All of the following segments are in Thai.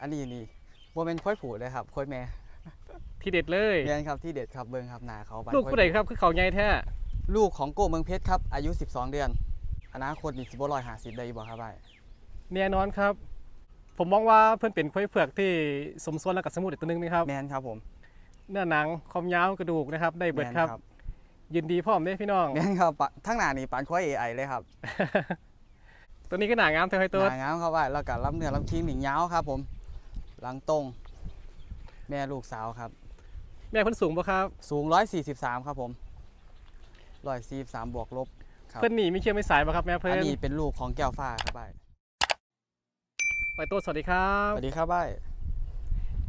อันนี้นี่บ่เป็นค่อยผูเลยครับค่อยแม่ที่เด็ดเลยแม่นครับที่เด็ดครับเบิ่งครับหน้าเขาบานลูกค่อยผู้ใดครับคือเขาใหญ่แท้ลูกของโกเมืองเพชรครับ อายุ 12 เดือน อนาคตนี่สิบ่150ได้บ่ครับอ้ายแน่นอนครับ ผมมองว่าเพื่อนเป็นควายเผือกที่สมส่วนแล้วกับสมุดอีกตัวหนึงนะครับแม่นครับผม เนื้อหนังความยาวกระดูกนะครับ ได้เบิดครับแม่นยินดีพร้อมเด้พี่น้องแม่นครับปะทั้งหน้านี่ปานค่อย AI เลยครับ ตัวนี้ก็หนางามเท่าไฮหตัวน้างามครับอ้ายแล้วก็ลำเนื้อลำคิงนี่ยาวครับผม หลังตรง แม่ลูกสาวครับ แม่เพิ่นสูงปะครับ สูง 143 ครับผม143บวกลบครับเพิ่นหนีไม่เชื่อไม่สายปะครับแม่เพิ่อันนนี้เป็นลูกของแก้วฟ้าครับอ้ายไฮตัวสวัสดีครับสวัสดีครับอ้าย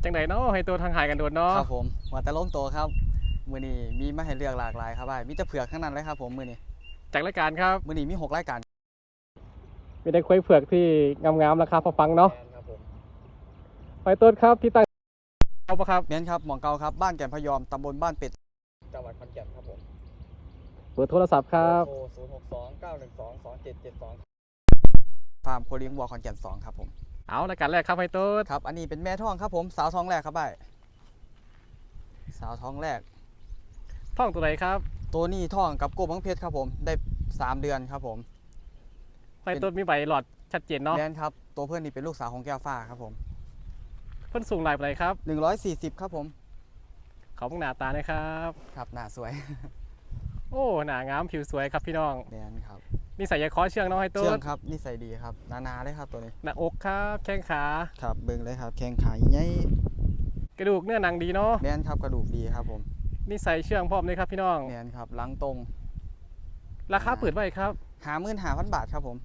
จังไดเนาะไฮตัวทางหายกันโดนเนาะครับผมว่าแต่ลงโตครับ มื้อนี้มีมาให้เลือกหลากหลายครับอ้ายมีแต่เผือกทั้งนั้นเลยครับผมมื้อนี้จากรายการครับมื้อนี้มีหกรายการ มีได้ควายเผือกที่งามๆราคาพอฟังเนาะ ครับผมไฮตัวครับที่ตั้งเอาปะครับแม่นครับหมองเก่าครับ บ้านแก่นพยอม ตำบลบ้านเป็ด จังหวัดขอนแก่นครับผมเบอร์โทรศัพท์ครับโทร0 6 2 9 1 2 2 7 7 2ฟาร์มโคเลี้ยงวัวขอนแก่น2ครับผม เอารายการแรกครับไฮตัวครับ อันนี้เป็นแม่ท้องครับผม สาวท้องแรกครับบ่ายสาวท้องแรก ท่องตัวไหนครับตัวนี้ท้องกับโกบังเพชรครับผม ได้3เดือนครับผมไฮตัวมีใบหลอดชัดเจนเนาะแม่นครับ ตัวเพื่อนนี่เป็นลูกสาวของแก้วฟ้าครับผม เพิ่นสูงหลายปานใดครับ 140 ครับผม เขาเพิ่งหน้าตานะครับ ครับหน้าสวยโอ้หน้างามผิวสวยครับพี่น้องแม่นครับนี่ใส่ยาคอเชื่องเนาะไฮตัวเชื่องครับนิสัยดีครับนาๆเลยครับตัวนี้หน้าอกครับแข้งขาครับเบิ่งเลยครับ แข้งขาใหญ่กระดูกเนื้อหนังดีเนาะแม่นครับกระดูกดีครับผมนี่ใส่เชื่องพร้อมเลยครับพี่น้องแม่นครับหลังตรง ราคาเปิดไว้ครับหามื่นหาพันบาทครับผม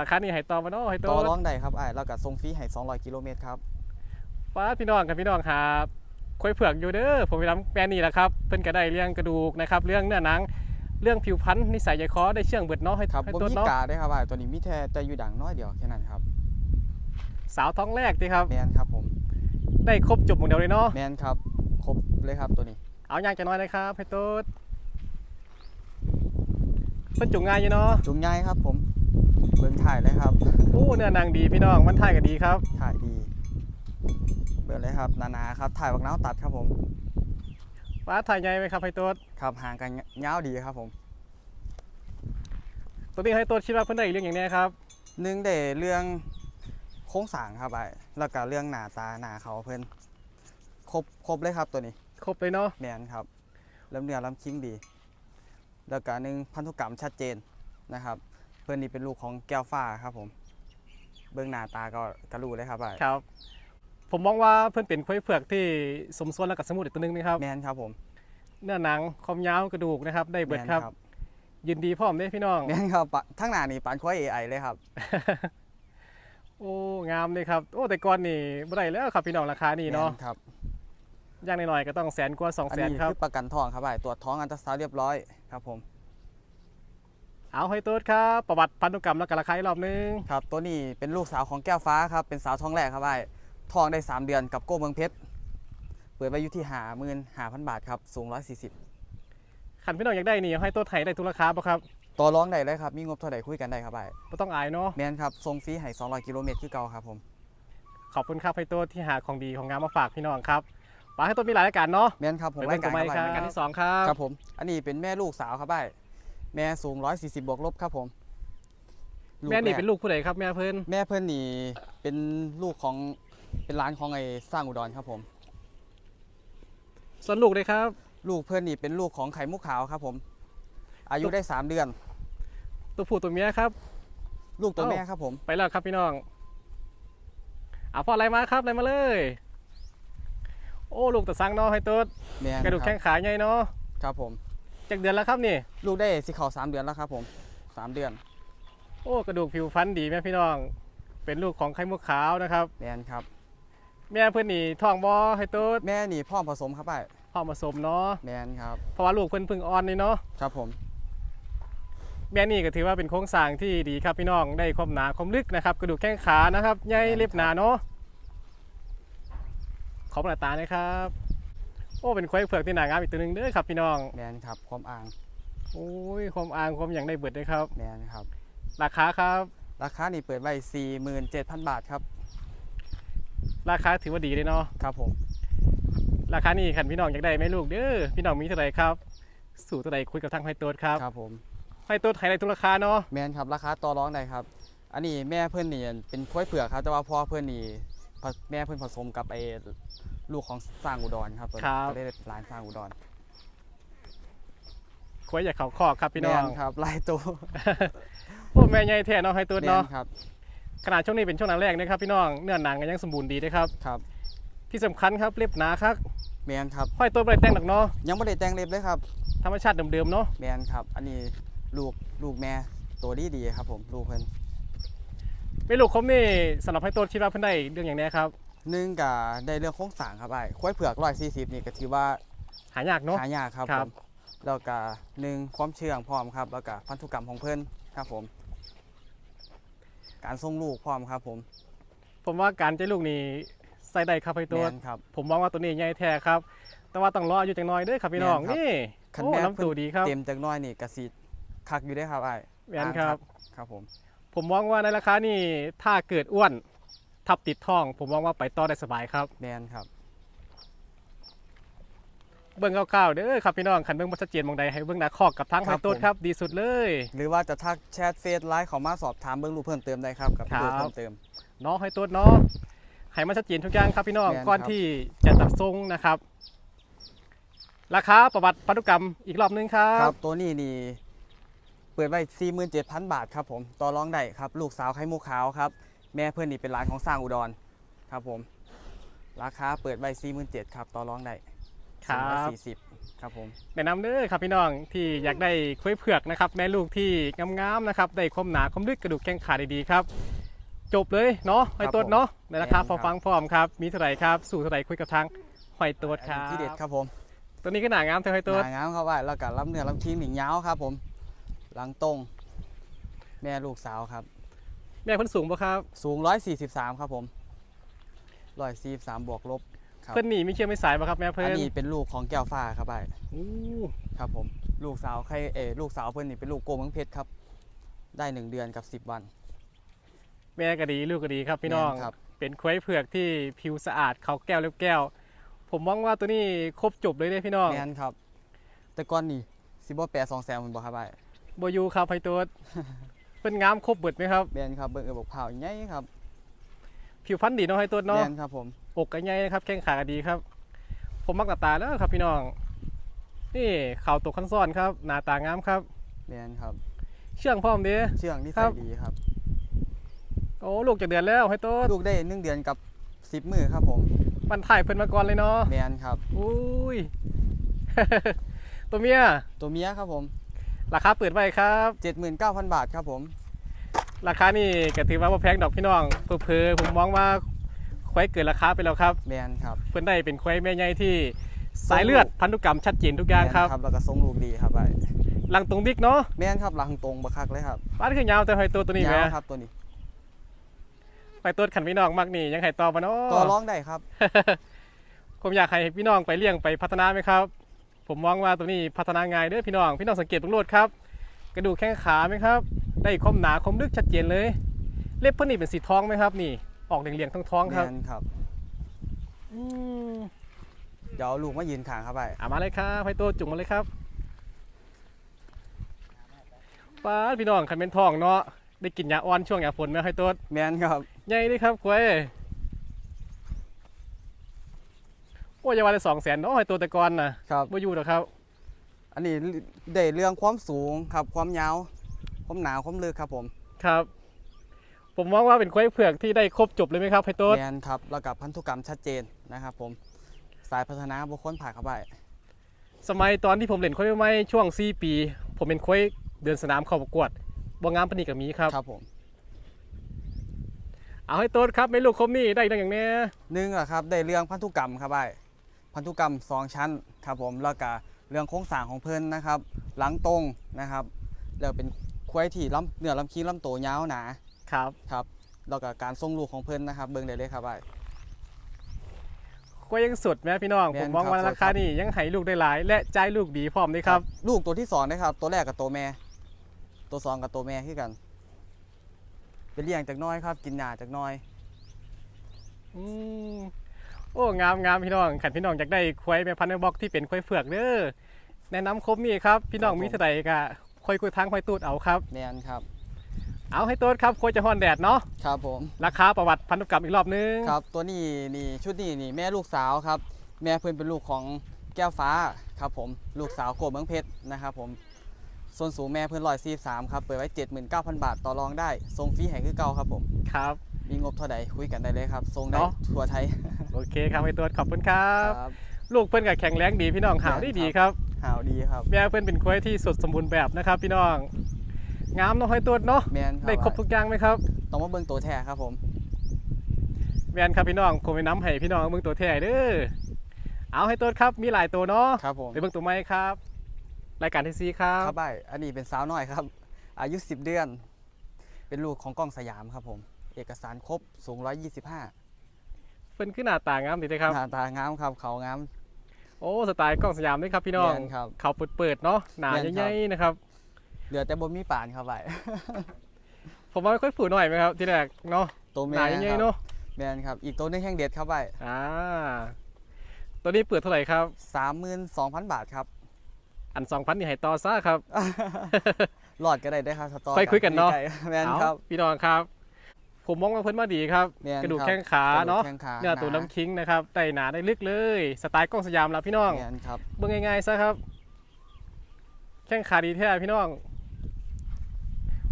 ราคานี่ให้ต่อมาเนาะให้ต่ต่ออร้องได้ครับไอ้ายแล้วก็ส่งฟรีให้200กิโลเมตรครับ ฟ้าพี่น้องกับพี่น้องครับคุยเผือกอยู่เด้อผมไปรับแปลนี่แหละครับเพิ่นก็ได้เรื่องกระดูกนะครับเรื่องเนื้อหนังเรื่องผิวพรรณนิสัยใจคอได้เชื่องเบิดเนาะให้ครับให้บ่ตัวมีเนาะกาได้ครับไอ้ายตัวนี้มีแค่แต่อยู่ดังน้อยเดียวแค่นั้นครับสาวท้องแรกดีครับ แมนครับผมได้ครบจบหมดเดียวเลยเนาะแมนครับครบเลยครับตัวนี้เอาอย่างจะน้อยนะครับให้ตัวเพิ่นจุงง่ายอยู่เนาะจุงง่ายครับผมเบิ่งถ่ายเลยครับโอ้เนื้อหนังดีพี่น้องมันถ่ายก็ดีครับถ่ายดี เบิ่งเลยครับนาๆครับถ่ายบักน้าวตัดครับผมฟ้าถ่ายใหญ่ไหมครับให้ตัวครับห่างกันยาวดีครับผมตัวนี้ให้ตัวคิดว่าเพิ่นได้เรื่องอย่างเนี้ยครับหนึ่งเดเรื่องโค้งสร้างครับไอ้ายแล้วก็เรื่องหน้าตาหน้าเขาเพิ่นครบครบเลยครับตัวนี้ครบเลยเนาะแมนครับลำเนื้อลำคิงดี แล้วก็หนึ่งพันธุกรรมชัดเจนนะครับ เพื่อนนี่เป็นลูกของแก้วฟ้าครับผม เบื้องหน้าตาก็กระรู้เลยครับไอ้ครับ ผมมองว่าเพิ่นเป็นควายเผือกที่สมส่วนแล้วกับสมุดอีกตัวหนึงนะครับแมนครับผมเนื้อหนังความยาวกระดูกนะครับ ได้เบิดแม่นครับ ยินดีพร้อมเด้พี่น้องแมนครับปะทั้งหน้านี่ปานควายเอไอเลยครับ โอ้งามเลยครับ โอ้แต่ก่อนนี่บ่ได้แล้วครับพี่น้องราคานี่เนาะแม่ครับอย่างน้อยๆก็ต้องแสนกว่า2อันแสนนี้ครับคือประกันทองครับไอ้ตรวจท้องอันตราซาวด์เรียบร้อยครับผมเอาให้ตัวครับประวัติพันธุกรรมแล้วก็ราคาอีกรอบนึงครับ ตัวนี้เป็นลูกสาวของแก้วฟ้าครับเป็นสาวท้องแรกครับไอ้ ทองได้ 3 เดือนกับโก้เมืองเพชร เปิดไว้อยู่ที่หาหมื่นหาพันบาทครับ สูง 140คันพี่น้องอยากได้นี่ให้ตัวไทยได้ทุกราคาบ่ครับต่อร้องได้เลยครับ มีงบเท่าไหร่คุยกันได้ครับไอ้บ่ต้องอายเนาะ แมนครับทรงฟรีให้200 กิโลเมตรคือเก่าครับผม ขอบคุณครับให้ตัวที่หาของดีของงามมาฝากพี่น้องครับปาให้ตัวมีหลายรายการเนาะแมนครับผมไปเบิ่งตัวใหม่ครับครายรัการบที่สองครับ ครับผม อันนี้เป็นแม่ลูกสาวครับไอ้แม่สูง 140 บวกลบครับผมลูกแม่นี่รกเป็นลูกผู้ใดครับแม่เพิ่นแม่เพื่อนนี่เป็นลูกของ เป็นร้านของไอ้สร้างอุดรครับผมส่วนลูกเลยครับ ลูกเพื่อนนี่เป็นลูกของไข่มุกขาวครับผม อายุได้ 3 เดือน ตัวผู้ตัวเมียครับ ลูกตัวเอ้าแม่ครับผม ไปแล้วครับพี่น้องเอาพ่ออะไรมาครับอะไรมาเลย โอ้ลูกตะสังเนาะให้ตัวแม่นกระดูกคแข้รับงขาใหญ่เนาะครับผม จากเดือนแล้วครับนี่ ลูกได้สิเขาสามเดือนแล้วครับผมสามเดือนโอ้กระดูกผิวฟันดีแม่พี่น้อง เป็นลูกของไข่มุกขาวนะครับ แม่นครับ แม่เพื่อนนี่ท้องบอให้ตัวแม่นี่พ่อผสมครับไอ้พ่อผสมเนาะแม่นครับ เพราะว่าลูกเพิ่นเพึ่งอ่อนนี่เนาะครับผม แม่นี่ก็ถือว่าเป็นโครงสร้างที่ดีครับพี่น้องได้ความหนาความลึกนะครับกระดูกแข้งขานะครับใหญ่เล็บหนาเนาะขอบหน้าตานะครับ โอ้เป็นควายเผือกที่หนางามอีกตัวหนึ่งเด้อครับพี่น้องแม่นครับความอ่างโอ้ยความอ่างความอย่างได้เบิดเลยครับ แม่นครับ ราคาครับ ราคานี่เปิดไว้47,000 บาทครับ ราคาถือว่าดีเลยเนาะครับผม ราคานี่คันพี่น้องอยากได้ไหมลูกเด้อพี่น้องมีเท่าไหร่ครับ สู่เท่าไหร่คุยกับทางไฮโต๊ดครับครับผมไฮโต๊ดไฮไลท์ทุกราคาเนาะแมนครับราคาต่อรองได้ครับ อันนี้แม่เพื่อนนี่เป็นควายเผือกครับ แต่ว่าพ่อเพื่อนนี่ผสแม่เพื่อนผสมกับไอ้ลูกของสร้างอุดรครับตัวนี้ก็ได้ร้านสร้างอุดรคุยอยากเขาคอกครับพี่น้องแม่ครับลายตัวโอ้แม่ใหญ่แท้เนาะไฮโต๊ดแม่เนาะนครับ ขนาดช่วงนี้เป็นช่วงหนังแรกนะครับพี่น้องเนื้อหนังก็ยังสมบูรณ์ดีนะครับครับที่สำคัญครับเล็บหนาครับแมนครับห้อยตัวใบแต่งดอกเนาะยังไม่ได้แต่งเล็บเลยครับธรรมชาติเดิมๆเนาะแมนครับ อันนี้ลูกลูกแม่ตัวดีดีๆครับ ผมลูกเพิ่นไม่ลูกคมนี่สำหรับไฮโต๊ดคิดว่าเพิ่นได้เรื่องอย่างแนี้ครับหนึ่งกับได้เรื่องโครงสร้างครับไอ้ควายเผือกร้อยสี่สิบนี่ก็ถือว่าหายากเนาะหายากครับครัผบมแล้วก็หนึ่งความเชื่องพร้อมครับ แล้วก็พันธุกรรมของเพิ่นครับผม การส่งลูกพร้อมครับ ผมผมว่าการใจลูกนี่ใส่ได้ครับไฮแมโต๊ดนครับ ผมมองว่าตัวนี้ใหญ่แท้ครับ แต่ว่าต้องรออายู่จังน้อยเด้อครับพี่น้องแม่นครับ นี่คันโอ้แม่น้ำตูดีครับ เต็มจากหน้อยนี่กระสีคักอยู่ได้อครับไอ้แม่นครับ ครับผม ผมมองว่าในราคานี่ถ้าเกิดอ้วน ทับติดท้อง ผมมองว่าไปต่อได้สบายครับ แมนครับ เบิ้งคร่าวๆเด้อครับพี่น้องขันเบิ้งบ่ชัดเจนมองใดให้เบิ้งหน้าคอกกับทั้งคไฮรับโต๊ดผม ครับดีสุดเลย หรือว่าจะทักแชทเฟซไลน์เขามาสอบถามเบื้องรูปเพิ่มเติมได้ครับกับครับเบอร์เพิ่มเติม เนาะไฮโต๊ดเนาะให้มันชัดเจนทุกอย่างครับพี่น้องแม่นก่อนครับที่จะตัดทรงนะครับ ราคาประวัติพันธุกรรมอีกรอบนึงครัครับบตัวนี้นี่เปิดไว้47,000 บาทครับผมต่อรองได้ครับ ลูกสาวไข่มุกขาวครับ แม่เพื่อนนี่เป็นร้านของสร้างอุดรครับผม ราคาเปิดไว้47,000ครับต่อรองได้ ครับสี่สิบครับผมแนะนำเด้อครับพี่น้องที่อยากได้คุ้ยเผือกนะครับแม่ลูกที่งามๆนะครับได้ความหนาความลึกกระดูกแข้งขาดีๆครับ จบเลยเนาะหอยตัวเนาะในราคาพอฟังพร้อมครับมีเท่าไหร่ครับสู่เท่าไหร่คุยกับทางหอยตัวคอันรับนี้ที่เด็ดครับผม ตัวนี้ก็หนางามเท่าหอยตัวหนางามเข้าไว้แล้วก็ลำเนื้อลำคิ้งหนิงยาวครับผมหลังตรง แม่ลูกสาวครับ แม่เพิ่นสูงปะครับ สูง 143 ครับผม143บวกลบ ครับ เพิ่นหนีไม่เชื่อไม่สายปะครับแม่เพิ่อันนนี้เป็นลูกของแก้วฟ้าครับไอ้อู้ครับผมลูกสาวใครเออลูกสาวเพื่อนนี่เป็นลูกโกเมืองเพชรครับ ได้1เดือนกับ10วัน แม่ก็ดีลูกก็ดีครับพี่น้องแม่ครับ เป็นคุ้ยเผือกที่ผิวสะอาดเขาแก้วเล็บแก้ว ผมมองว่าตัวนี้ครบจบเลยเด้พี่น้องแมนครับ แต่ก่อนนี่ซิบอแปดสองแสนคุณบอกครับไอ้บอยูครับหอยตัวเพิ่นงามครบเบิดไหมครับ แมนครับเบิ่งเออบอกเผาใหญ่ครับผิวพรรณดีเนาะหอยตัวแมเนาะนครับผม อกก็ใหญ่นะครับแข้งขาก็ดีครับ ผมมักหน้าตาแล้วครับพี่น้อง นี่เข่าตกขั้นซ้อนครับหน้าตางามครับแมนครับ เชื่องพร้อมเด้เชื่องที่ครัใส่บดีครับ โอ้ลูกจะเดือนแล้วให้ต้นลูกได้หนึ่งเดือนกับสิบมือครับผมมันถ่ายเพิ่นมาก่อนเลยเนาะแมนครับอุ้ยตัวเมียตัวเมียครับผม ราคาเปิดไว้ครับ79,000บาทครับผม ราคานี่ก็ถือว่าบ่แพงดอกพี่น้องเพอๆผมมองว่า ควายเกินราคาไปแล้วครับแมนครับเพิ่นได้เป็นควายแม่ใหญ่ที่สายเลือดพันธุกรรมชัดเจนทุกอย่างครับแม่นแล้วก็ทรงลูกดีครับไอ้หลังตรงบิ๊กเนาะแมนครับหลังตรงบักคักเลยครับบ้านคือยาวแต่หอยตัวตัวนี้แหมยาวครับตัวนี้หอยตัวขันพี่น้องมักนี่ยังให้ต่อบ่เนาะต่อร้องได้ครับ ผมอยากให้พี่น้องไปเลี้ยงไปพัฒนาไหมครับ ผมมองว่าตัวนี้พัฒนาง่ายเด้อพี่น้องพี่น้องสังเกตตรงโลดครับ กระดูกแข้งขาไหมครับ ได้ความหนาความลึกชัดเจนเลย เล็บเพิ่นนี่เป็นสีทองไหมครับนี่ ออกเหลียงๆท้องๆแมครับนครับอืมเดี๋ยวเอาลูกมายืนขางครับไอ้อะมาเลยครับให้ตัวจุ่มมาเลยครับป้าดพี่น้องคันเป็นทองเนาะได้กินยาอ่อนช่วงยาฝนไหมให้ตัวแมนครับใหญ่เลยครับควยโอ้ยอยาวันละสองแสนเนาะให้ตัวแต่ก่อนนะครับ บ่อยู่หรอกครับ อันนี้ได้เรื่องความสูงครับความยาวความหนาความลึกครับผม ครับ ผมมองว่าเป็นควายเผือกที่ได้ครบจบเลยไหมครับไฮโต๊ดแมนครับแล้วกับพันธุกรรมชัดเจนนะครับผมสายพัฒนาบุคคลผ่าเข้าไปสมัยตอนที่ผมเล่นควายไม่ช่วง 4 ปี ผมเป็นควายเดินสนามเข้าประกวดบวงงามปานนีกับมีครับครับผมเอาให้โต๊ดครับไม่ลูกคมนี่ได้ดังอย่างแนี้หนึ่งอะครับได้เรื่องพันธุกรรมครับไอ้พันธุกรรมสองชั้นครับผมแล้วก็เรื่องโครงสร้างของเพิ่นนะครับ หลังตรงนะครับแล้วเป็นควายที่ลำเนื้อลำคี้ลำโตยาวหนา ครับครับแล้วก็การทรงลูกของเพิ่นนะครับเบิ่งได้เลยครับไอ้ควายยังสุดไหมพี่น้อง แม่ผนมมองว่าครับราคานี่ยังให้ลูกได้หลาย และจ่ายลูกดีพร้อมด้วยครับ ลูกตัวที่สองนะครับ ตัวแรกกับตัวแม่ ตัวสองกับตัวแม่คือกันเป็นเลี้ยงจากน้อยครับ กินหญ้าจากน้อย อืมอ้งามงามพี่น้องขันพี่น้องอยากได้ควายแม่พันธุ์แม่บอกที่เป็นควายเผือกเด้อแนะนำครบมีครับ พี่น้องมีเท่าไหร่ก็ควายคุยทางควายตูดเอาครับ แมนครับ เอาให้ต้นครับควายจะฮอนแดดเนาะครับผมราคาประวัติพันธุกรรมอีกรอบนึงครับ ตัวนี้นี่ชุดนี้นี่แม่ลูกสาวครับ แม่เพื่อนเป็นลูกของแก้วฟ้าครับผมลูกสาวโกบเมืองเพชรนะครับผมส่วนสูงแม่เพื่อนร้อยสี่สามครับเปิดไว้ 79,000 บาทต่อรองได้ทรงฟรีให้คือเก่าครับผมครับ มีงบเท่าใดคุยกันได้เลยครับทรงได้เนาะ ทั่วไทยโอเคครับให้ต้นขอบคุณครับ ครับ ลูกเพื่อนกับแข็งแรงดีพี่น้องหาวได้ดีครับ หาวดีครับ แม่เพื่อนเป็นควายที่สดสมบูรณ์แบบนะครับพี่น้อง งามเนาะให้ต้นเนาะแมนครับได้ครบทุกอย่างไหมครับต้องมาเบิ่งตัวแท้ครับผมแมนครับพี่น้องผมไปน้ำให้พี่น้องเบิ่งตัวแท้เด้อเอาให้ต้นครับมีหลายตัวเนาะครับผมไปเบิ่งตัวไม้ครับ รายการที่ซีครับครับใบอันนี้เป็นสาวน้อยครับ อายุ 10 เดือน เป็นลูกของกล้องสยามครับผม เอกสารครบสูง 125เพิ่นขึ้นหน้าตางามดีเลยครับหน้าตางามครับเขางามโอ้สไตล์กล้องสยามด้วยครับพี่น้องแม่นครับเขาเปิดๆเนาะหนาแม่นครับใหญ่ๆนะครับ เหลือแต่บ่มีป่านครับใบผมว่าไม่ค่อยฝืนหน่อยไหมครับ ที่แรกเนาะตัวหแม่นาคใหญ่รับๆเนาะแมนครับ อีกตัวหนึงแห่งเด็ดครับใบอ่าตัวนี้เปิดเท่าไหร่ครับ32,000บาทครับ อันสองพันนี่ให้ต่อซ่าครับหลอดก็ได้ได้ครับสตอค่อยคุยกันเนาะใล้ๆแมนครับเอาพี่น้องครับ ผมมองว่าเพิ่นมาดีครับแม่นกระดูกครับแข้งขาเนาะกรดูกแข้งขาเนื้อตัวหาน้ำคิงนะครับได้หนาได้ลึกเลย สไตล์กล้องสยามแล้วพี่น้องแมนครับเบิ่งง่ายๆซะครับ แข้งขาดีแท้พี่น้อง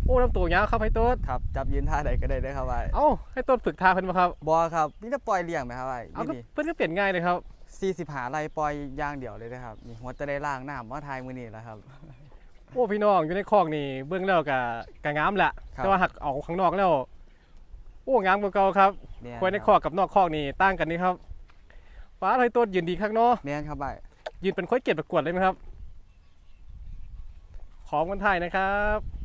โอ้ลำตัวยาวครับให้โต๊ดครับจับยืนท่าใดก็ได้ได้ครับใบเอ้าให้โต๊ดฝึกท่าเพิ่นมาครับบอครับนี่จะปล่อยเลี้ยงไหมครับใบเอาก็นี่เพิ่นก็เปลี่ยนง่ายเลยครับสี่สิบหาไรปล่อยอย่างเดียวเลยนะครับนี่หัวจะได้ล่างน้ำว่าทายมือนี่แหละครับ โอ้พี่น้องอยู่ในคอกนี่เบื้องแล้วก็กะงามแหละครับ แต่ว่าหักออกข้างนอกแล้วโอ้งามกว่าเก่าครับแม่นควายในรับคอกกับนอกคอกนี่ต่างกันนี่ครับฟ้าไทยต้นยืนดีข้างนอก แม่นครับใบยืนเป็นควายเกียรติประกวดเลยไหมครับ ขอกันถ่ายนะครับ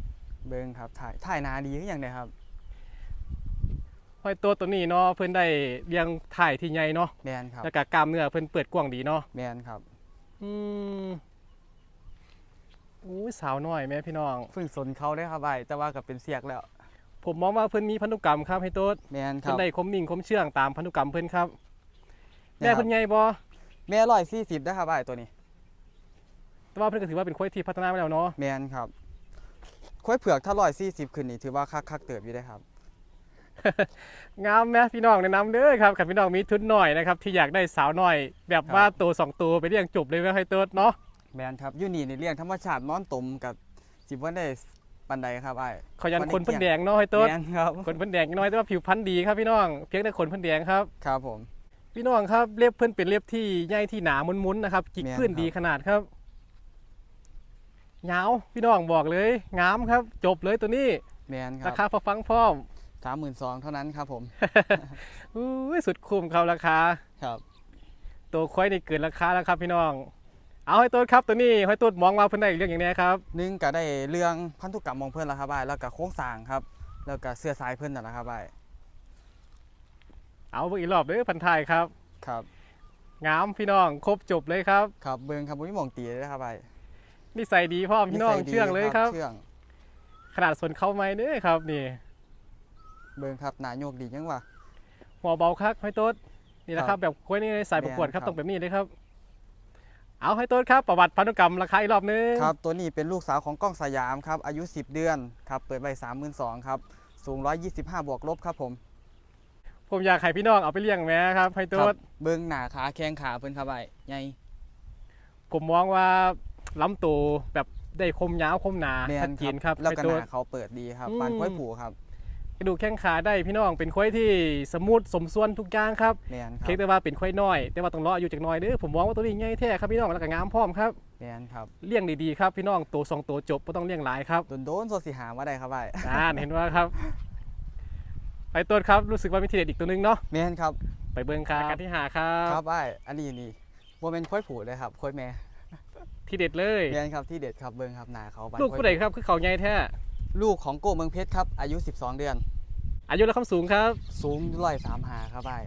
เบิ้งครับถ่ายถ่ายหนาดีขึ้นอย่างเดียครับห้อยตัวตัวนี้เนาะเพิ่นได้เลี้ยงถ่ายที่ใหญ่เนาะแมนครับแล้วก็กล้ามเนื้อเพิ่นเปิดกว้างดีเนาะแมนครับอืมอู้ยสาวน้อยแม่พี่น้องเพิ่งสนเขาได้ครับใบแต่ว่ากับเป็นเสียกแล้ว ผมมองว่าเพิ่นมีพันธุกรรมครับให้โต๊ดแมนคเพิ่รับนได้คมนิ่งคมเชื่องตามพันธุกรรมเพิ่นครับนะแม่ครับเพิ่นใหญ่บ่แม่ร้อยสี่สิบได้ครับใบตัวนี้แต่ว่าเพิ่นก็ถือว่าเป็นควายที่พัฒนามาแล้วเนาะ แมนครับ ควายเผือกถ้าร้อยสี่สิบขึ้นนี่ถือว่าคักคักๆเติบอยู่ได้ครับ งามแม่พี่น้องแนะนำเด้อครับคันพี่น้องมีทุนหน่อยนะครับที่อยากได้สาวน้อย แบบครับว่าตัวสองตัวไปเลี้ยงจบเลยแม่ให้โต๊ดเนาะแมนครับอยูนี่ในเลี้ยงธรรมชาตินอนตมกับสิบวันได้ปันใดครับไอ้ขยันวันนี้คนเพิ่นแดงเนาะให้โต๊ดแมนครับคนเพิ่นแดงน้อยแต่ว่าผิวพรรณดีครับพี่น้องเพียงแต่ขนเพิ่นแดงครับครับผม พี่น้องครับเล็บเพิ่นเป็นเล็บที่ใหญ่ที่หนามุนๆนะครับจิกแม่นพื้นครับดีขนาดครับ ยาวพี่น้องบอกเลยงามครับ จบเลยตัวนี้แมนครารับคาพอฟังพร้อมสามหมื่นสองเท่านั้นครับผมอุ้ยสุดคุ้มครับราคา ครับ ตัวควายนี่เกินราคาแล้วครับพี่น้อง เอาให้ต้นครับตัวนี้ให้ต้นมองมาเพิ่นได้อีกเรื่องอย่างนี้ครับ หนึ่งก็ได้เรื่องพันธุกรรมของเพื่อนแล้วครับไอ้แล้วก็โค้งสร้างครับ แล้วก็เสื้อสายเพื่อนนั่นแหละครับไอ้เอาเบิ่งอีกรอบเด้อพันทายครับ ครับ งามพี่น้องครบจบเลยครับ ครับเบิ้งครับผมมีหมองตีเลยนะครับไอ้ นิสัยดีพ่อมพี่น้องสัยดีเชื่องเลยครับ เชื่องขนาดส่วนเข้าไม้เด้อครับนี่เบิ้งครับหนาโยกดีจังวะหัวเบาคักให้ต้นนี่แหละคครัรับบแบบควายนี่สายประกวดครับแม่นครับต้องแบบนี้เลยครับ เอาให้ต้นครับประวัติพันธุกรรมราคาอีกรอบนึงครับ ตัวนี้เป็นลูกสาวของกล้องสยามครับ อายุ 10 เดือนครับ เปิดใบสามหมื่นสองครับ สูง 125 บวกลบครับผม ผมอยากให้พี่น้องเอาไปเลี้ยงแม่ครับให้คต้รันบเบิ้งหนาขาแข้งขาเพื่อนครับไอ้ใหญ่ผมมองว่า ล้ำตัวแบบได้คมยาวคมหนาแมชันดเจนคครัรับบแล้วให้ก็ต้หนนาเขาเปิดดีครับอืมปานควายผูครับกระดูกแข้งขาได้พี่น้องเป็นควายที่สมูทสมส่วนทุกอย่างครับแมนครัเพียงแต่ว่าเป็นควายน้อย แต่ว่าต้องรออายุจากหน้อยเด้อผมมองว่าตัวนี้ใหญ่แท้ครับพี่น้องแล้วก็งามพร้อมครับแมนครับเลี้ยงดีๆครับพี่น้องตัวสองตัวจบไม่ต้องเลี้ยงหลายครับโดนโดนๆโซสิหามาได้ครับไอ้อ่าเห็นว่าครับ ไปต้นครับรู้สึกว่ามีทีเด็ดอีกตัวหนึงเนาะแมนครับ ไปเบิ้งครับกันที่หาครับครับไอ้อันนี้นี่บ่เป็นควายผูเลยครับควายแม่ ที่เด็ดเลยแมนครับที่เด็ดครับเบิ้งครับหนาเขาปานลูกควายผู้ใดครับคือเขาใหญ่แท้ลูกของโกเมืองเพชรครับอายุ 12 เดือน อายุและความสูงครับ สูงร้อยสามหาครับไอ้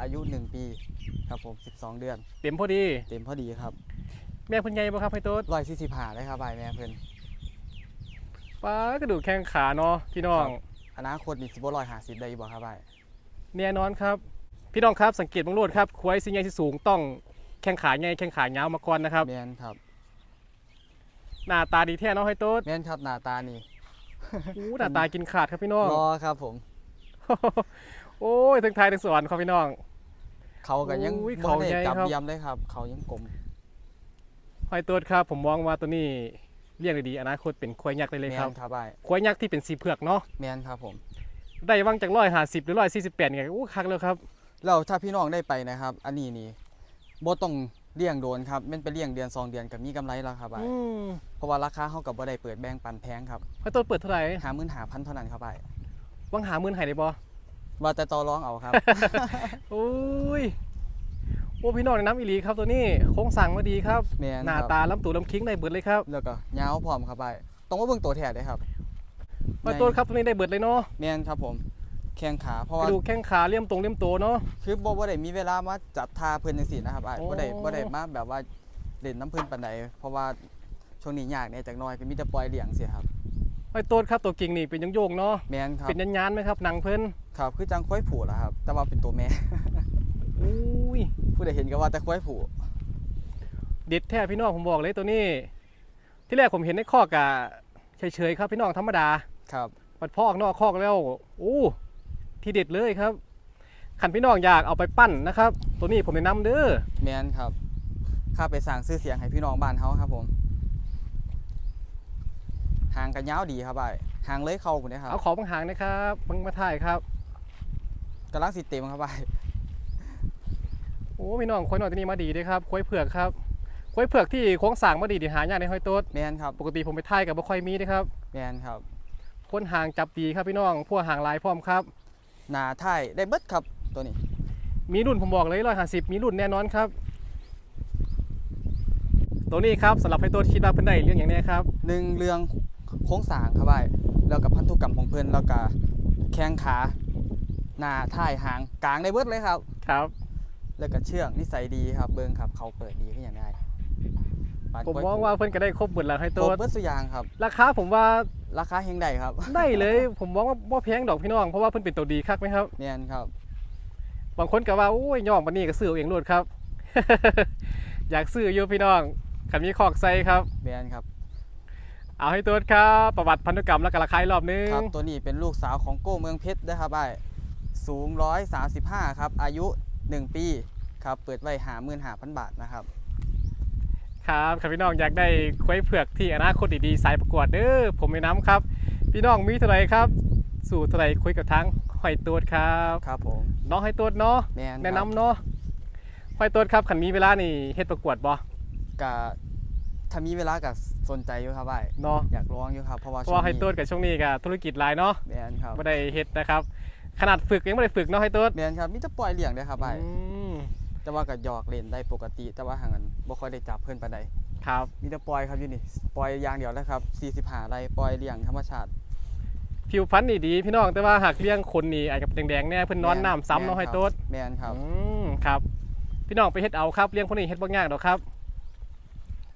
อายุ 1 ปีครับผม12 เดือน เต็มพอดี เต็มพอดีครับ แม่เพิ่นใหญ่บ่ครับให้ต้นร้อยสี่สิบหาเลยครับไอ้แม่เพิ่นป้ากระดูกแข้งขาเนาะพี่น้องอนาคตนี่สิบ่ร้อยห้าสิบได้อยู่บ่ครับไอ้แน่นอนครับเพีพี่น้องครับสังเกตบางโลดครับควายสิใหญ่สิสูงต้องแข้งขาใหญ่แข้งขายาวมาก่อนนะครับแมนครับ หน้าตาดีแท้เนาะให้โต๊ดแมนครับหน้าตานี่อู้หน้าตากินขาดครับพี่น้องรอครับผม โอ้ยทั้งไทยทั้งสวรรค์ครับพี่น้อง เขาก็ยังอุ้ยบ่เขาได้ใหญ่จับครับเยี่ยมเลยครับ เขายังกลมให้โต๊ดครับ ผมมองว่าตัวนี้เลี้ยงดีๆอนาคตเป็นควายยักษ์ได้เลยแมครับนครับไอ้ควายยักษ์ที่เป็นสีเผือกเนาะแมนครับผม ได้ว่างจากร้อยห้าสิบหรือร้อยสี่สิบแปดไงอู้คักเลยครับแล้วถ้าพี่น้องได้ไปนะครับ อันนี้นี่บ่ต้อง เลี้ยงโดนครับแม่นไปเลี้ยงเดือนสองเดือนกับมีกำไรแล้วครับไอ้อืมเพราะว่าราคาเขากับบ่ได้เปิดแบ่งปันแพงครับให้โต๊ดเปิดเท่าไหร่หามื่นหาพันเท่านั้นครับไอ้ว่างหาหมื่นใหายได้บ่ ว่าแต่ต่อรองเอาครับ โอ้ยโอ้พี่น้องน้ำอีหลีครับตัวนี้โครงสั่งมาดีครับ แมนหน้าครับตาลำตูลำคิงได้เบิดเลยครับแล้วก็ยาวพร้อมครับไอ้ต้องมาเบิ่งตัวแท้เลยครับให้โต๊ดครับตัวนี้ได้เบิดเลยเนาะ แมนครับผม แข้งขาเพราะกว่าระดูกแข้งขาเลี่ยมตรงเลี่ยมโตเนาะ คือบ่บ่ได้มีเวลามาจัดทาเพิ่นจังซี่นะครับไอ้โอ้ บ่ได้บ่ได้มาแบบว่าเล่นน้ำเพิ่นปานใดเพราะว่าช่วงนี้ยากเนี่ยจักหน่อยก็มีแต่ปล่อยเลี้ยงเสียครับให้โต๊ดครับตัวกิ่งนี่เป็นโยงๆเนาะ แมนครับเป็นยันๆไหมครับหนังเพิ่นครับคือจังควายผูล่ะครับ แต่ว่าเป็นตัวแม่ อุ้ย ผู้ใดเห็นก็ว่าแต่ควายผูเด็ดแท้พี่น้องผมบอกเลยตัวนี้ ที่แรกผมเห็นในคอกอะเฉยๆครับพี่น้องธรรมดา ครับ ปัดพอกนอกคอกแล้วโอ้ ที่เด็ดเลยครับขันพี่น้องอยากเอาไปปั้นนะครับ ตัวนี้ผมแนะนำเด้อแมนครับข้าไปสร้างชื่อเสียงให้พี่น้องบ้านเฮาครับผมหางกันยาวดีครับไอ้หางเลยเข้าพุ่นเด้ครับเอาของบางหางนะครับบางมาถ่ายครับกำลังสิเต็มครับไอ้โอ้พี่น้องควายน้อยตัวนี้มาดีเด้อครับควายเผือกครับควายเผือกที่โค้งสร้างมาดีดีหายากในห้อยโต๊ดแมนครับปกติผมไปถ่ายกับบ่ค่อยมีเด้อครับแมนครับคนหางจับดีครับพี่น้องพวกหางลายพร้อมครับ หน้าท้ายได้เบิดครับตัวนี้ มีรุ่นผมบอกเลยร้อยห้าสิบมีรุ่นแน่นอนครับ ตัวนี้ครับสำหรับให้ตัวคิดว่าเพิ่นได้เรื่องอย่างนี้ครับ หนึ่งเรื่องโค้งสร้างครับไอ้แล้วกับพันธุกรรมของเพิ่นแล้วก็แข้งขาหน้าท้ายหางกลางได้เบิดเลยครับ ครับ แล้วก็เชื่องนิสัยดีครับ เบิ่งครับ เขาเปิดดีขึ้นอย่างได้ปานผมกล้ยมองว่าเพิ่นก็ได้ครบหมดแล้วให้คตัรวบเบิดสุอยางครับ ราคาผมว่า ราคาเฮงได้ครับได้เลยผมมองว่าบ่แพงดอกพี่น้องเพราะว่าเพิ่นเป็นตัวดีคักไหมครับแม่นครับ บางคนก็ว่าโอ้ยย่องปานนี้ก็ซื้อเอาเองโลดครับ อยากซื้ออยู่พี่น้องคันมีคอกใส่ครับ แม่นครับ เอาให้ตัวครับ ประวัติพันธุกรรมแล้วก็ราคาอีกรอบนึงครับ ตัวนี้เป็นลูกสาวของโก้เมืองเพชรนะครับไอ้สูง135 ครับ อายุ 1 ปี ครับ เปิดไว้หาหมื่นหาพันบาทนะครับ ครับครับพี่น้องอยากได้ควายเผือกที่อนาคตดีๆสายประกวดเด้อผมไม่น้ำครับ พี่น้องมีเท่าไหรครับ สู่เท่าไหรคุยกับทางหอยตัวครับครับผมน้องหอยตัวเนาะแม่นแนะนำเนาะหอยตัวครับขันมีเวลานี่เฮ็ดประกวดบ่กับถ้ามีเวลากับสนใจอยู่ครับไอ้เนาะอยากลองอยู่ครับเพราะว่าเพราะว่าหอยตัวนี้กับช่วงนี้กับธุรกิจหลายเนาะแม่นครับไม่ได้เฮ็ดนะครับ ขนาดฝึกยังไม่ได้ฝึกเนาะให้ตัวแม่นครับมีแต่ปล่อยเลี้ยงเด้อครับไอ้อืม แต่ว่าก็หยอกเล่นได้ปกติ แต่ว่าห่างกันบ่ค่อยได้จับเพิ่นปานใดครับ มีแต่ปล่อยครับอยู่นี่ปล่อยอย่างเดียวแล้วครับ45ไร่ปล่อยเลี้ยงธรรมชาติ ผิวพรรณนี่ดีพี่น้องแต่ว่าหากเลี้ยงคนนี่อาจจะแดงๆเนี่ยเพิ่นนอนน้ำซ้ำเนาะให้ตัวแม่นครับอืมครับ พี่น้องไปเฮ็ดเอาครับเลี้ยงพวกนี้เฮ็ดบ่ยากดอกครับ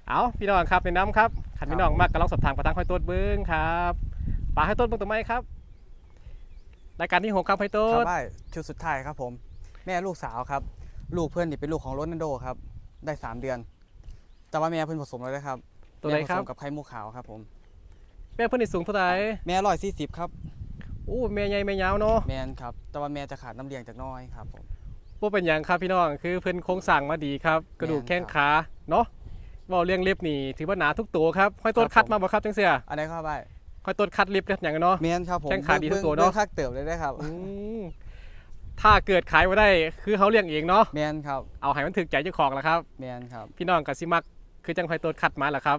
เอาพี่น้องครับแนะนำครับขันพี่น้องมากก็ลองสอบถามกระทั่งห้อยต้นเบิ้งครับปลาให้ต้นเบิ้งตัวไม้ครับรายการที่หกครับให้ต้ครันบไอ้ชุดสุดท้ายครับผม แม่ลูกสาวครับ ลูกเพื่อนนี่เป็นลูกของโรนัลโดครับ ได้3เดือน แต่ว่าแม่เพิ่นผสมแล้วนะครับตัวไหนครับ แม่ผสมกับไข่มุกขาวครับผม แม่เพิ่นนี่สูงเท่าไหร่แม่ร้อยสี่สิบครับ โอ้แม่ใหญ่แม่ยาวเนาะแม่นครับ แต่ว่าแม่จะขาดน้ำเลี้ยงจากน้อยครับผม บ่เป็นหยังครับพี่น้องคือเพิ่นโครงสร้างมาดีครับ กระดูกแม่นครับแข้งขาเนาะเว้าเลี้ยงเล็บนี่ถือว่าหนาทุกตัวครับห้อยต้นครับคัดมาบ่ครับจังเสียอันไหนครับไอ้ห้อยต้นคัดเล็บเล็บหยังเนาะ แม่นครับผมแข้งขาดีทุกตัวบิ่งเนอะบิ่งคักเติบเลยได้ครับ อืม ถ้าเกิดขายบ่ได้คือเขาเลี้ยงเองเนาะแม่นครับเอาให้มันถึกใจเจ้าของแล้วครับ แม่นครับ พี่น้องกับซิมักคือจังไฟตัวคัดมาแหละครับ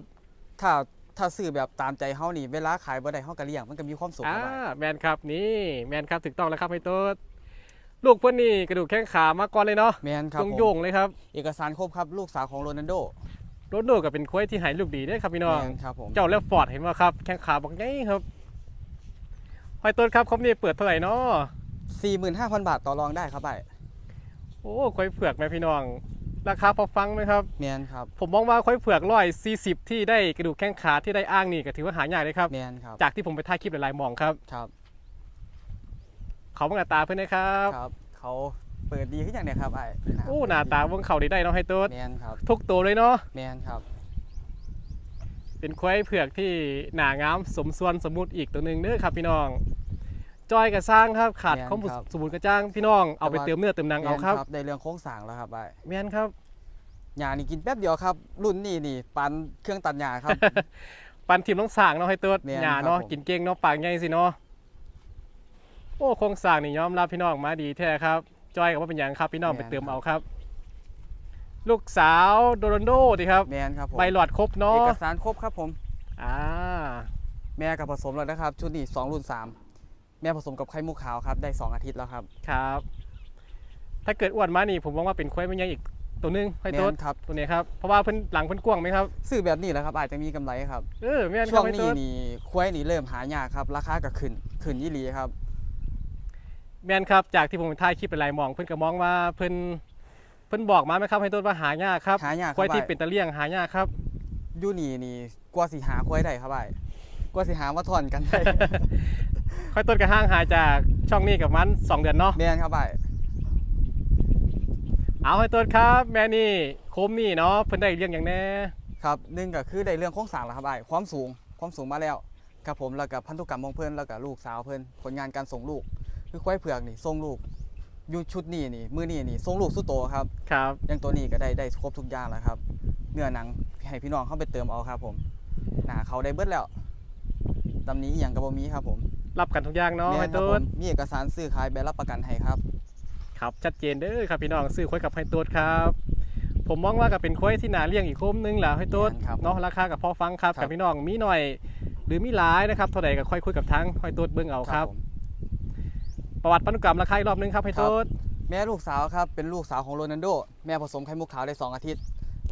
ถ้าถ้าซื้อแบบตามใจเฮานี่เวลาขายบ่ได้เฮาก็เลี้ยงมันก็มีความสุขอ่าครับไอ้แมนครับนี่แมนครับถูกต้องแล้วครับไฟตัวลูกเพื่อนนี่กระดูกแข้งขามาก่อนเลยเนาะแม่นครับตรงผมโยงเลยครับเอกสารครบครับลูกสาวของโรนัลโดรถโดกับเป็นคุ้ยที่หายลูกดีเด้อครับพี่น้อง แม่นครับผมเจ้าแล้วฟอร์ดเห็นว่าครับ แข้งขาบอกไงครับไฟตัวครับครบนี่เปิดเท่าไหร่เนาะ 45,000 บาทต่อรองได้ครับไอ้โอ้ควายเผือกไหมพี่น้อง ราคาพอฟังไหมครับ แม่นครับผมมองว่าควายเผือกร้อยสี่สิบที่ได้กระดูกแข้งขาที่ได้อ้างนี่ก็ถือว่าหายากเลยครับ แม่นครับจากที่ผมไปถ่ายคลิปหลายๆหมองครับ ครับเขาบังอัตราเพื่อนนะครับ ครับ เขาเปิดดีขึ้นอย่างเนี้ยครับไอ้โอ้หน้าตาเบิ่งเขาดีได้เนาะให้ตัวแมนครับทุกตัวเลยเนาะแมนครับ เป็นควายเผือกที่หนางามสมส่วนสมบูรณ์อีกตัวหนึ่งเด้อครับพี่น้อง จอยกับสร้างครับขาดแม่นข้อมูลครับ สมบูรณ์กระจ้างพี่น้องเอาไปแต่ว่าเติมเนื้อเติมหนังแมเอานครับได้เรื่องโค้งสร้างแล้วครับไอ้แม่นครับ หญ้านี่กินแป๊บเดียวครับ รุ่นนี้นี่ปันเครื่องตัดหญ้าครับ ปันทีมต้องสร้างเนาะให้ตัวแม่นหยาเนาะครับผม กินเก่งเนาะปากใหญ่สิเนาะโอ้โครงสร้างนี่ยอมรับพี่น้องมาดีแท้ครับ จอยกับว่าเป็นอย่างครับพี่น้องไปเติมเอาครับ ลูกสาวโดโรนโดดีครับแมนครับผมใบหลอดครบเนาะเอกสารครบครับผม อ่า แม่กับผสมแล้วนะครับ ชุดนี้2รุ่น3 แม่ผสมกับไข่มุกขาวครับได้ 2 อาทิตย์แล้วครับครับ ถ้าเกิดอ้วนมานี่ผมมองว่าเป็นควายมันใหญ่อีกตัวหนึงให้แมตัวนครับตัวนี้ครับเพราะว่าเพิ่นหลังเพิ่นกว้างไหมครับซื้อแบบนี้แหละครับ อาจจะมีกำไรครับเออแม่นคช่รัวบงให้นี้ตัวนี่ควายนี่เริ่มหายากครับราคาก็ขึ้นขึ้นยี่หลีครับแม่นครับจากที่ผมถ่ายคลิปไปหลายหมอง เพิ่นก็มองว่าเพิ่นเพิ่นบอกมาไหมครับให้ตัวว่าหายากครับหายากครับควายที่อ้เป็นตะเลี่ยงหายากครับอยู่นี่นี่กว่าสิหาควายได้ครับไอ้ายกว่าสิหามาถอนกันได้ ค่อยต้นกระห้างหายจากช่องนี้กับมันสองเดือนเนาะแม่นครับไอ้ายเอาให้ต้นครับ แม่นี่โคมนี่เนาะเพิ่นได้เลี้ยงอย่างแน่ครับหนึ่งก็คือได้เรื่องโครงสร้างแล้วครับไอ้ายความสูงความสูงมาแล้วครับผมแล้วก็พันธุกรรมของเพิ่นแล้วก็ลูกสาวเพิ่นผลงานการส่งลูก คือควายเผือกนี่ส่งลูกอยู่ชุดนี้นี่มือนี้นี่ส่งลูกสุดโตครับครับอย่างตัวนี้ก็ได้ได้ครบทุกอย่างแล้วครับ เนื้อหนังให้พี่น้องเข้าไปเติมเอาครับผมหนาเขาได้เบิดแล้วตำนี้อหย่างกระบมีครับผม รับกันทุกอย่างเนาะแม่ให้นครับต้ผนมมีเอกสารซื้อขายใบรับประกันให้ครับ ครับชัดเจนเด้อครับพี่น้องซื้อควายกับให้ต้นครับ ผมมองว่าก็เป็นควายที่น่าเลี้ยงอีกโคมนึงแหละให้ต้นแม่นครับเนาะราคากับพอฟังครับครับกับพี่น้องมีหน่อย หรือมีหลายนะครับเท่าใดก็ค่อยคุยกับทั้งให้ต้นเบิ่งเอาครับผมประวัติพันธุกรรมราคาอีกรอบนึงครับให้ครับต้นแม่ลูกสาวครับเป็นลูกสาวของโรนัลโด แม่ผสมไข่มุกขาวได้2อาทิตย์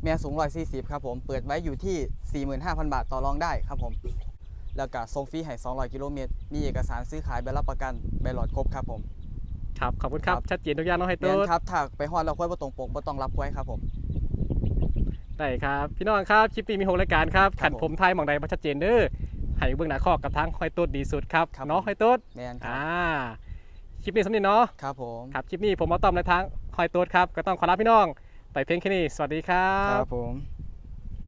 แม่สูง140ครับผม เปิดไว้อยู่ที่ 45,000 บาทต่อรองได้ครับผม แล้วก็ส่งฟรีให้200 กิโลเมตร มีเอกสารซื้อขายใบรับประกันใบหลอดครบครับผม ครับ ขอบคุณครับ ครับ ชัดเจนทุกอย่างเนาะให้แม่ต้นนครับถ้าไปฮอดเราค่อยบ่ตรงปกบ่ต้องรับไว้ครับผม ได้ครับ พี่น้องครับคลิปนี้มีหกรายการครับครัขับนผม ผมไทยหมองใดมาชัดเจนเด้อให้เบื้องหน้าข้อกับทางห้อยต้นดีสุดครับครับ เนาะผมห้อยต้นแม่นครัอ่าบคลิปนี้สำเร็จเนาะครับผม ครับคลิปนี้ผมมาตอมในทางห้อยต้นครับ ก็ต้องขอลาพี่น้อง ไปเพียงแค่นี้ สวัสดีครัครับบผม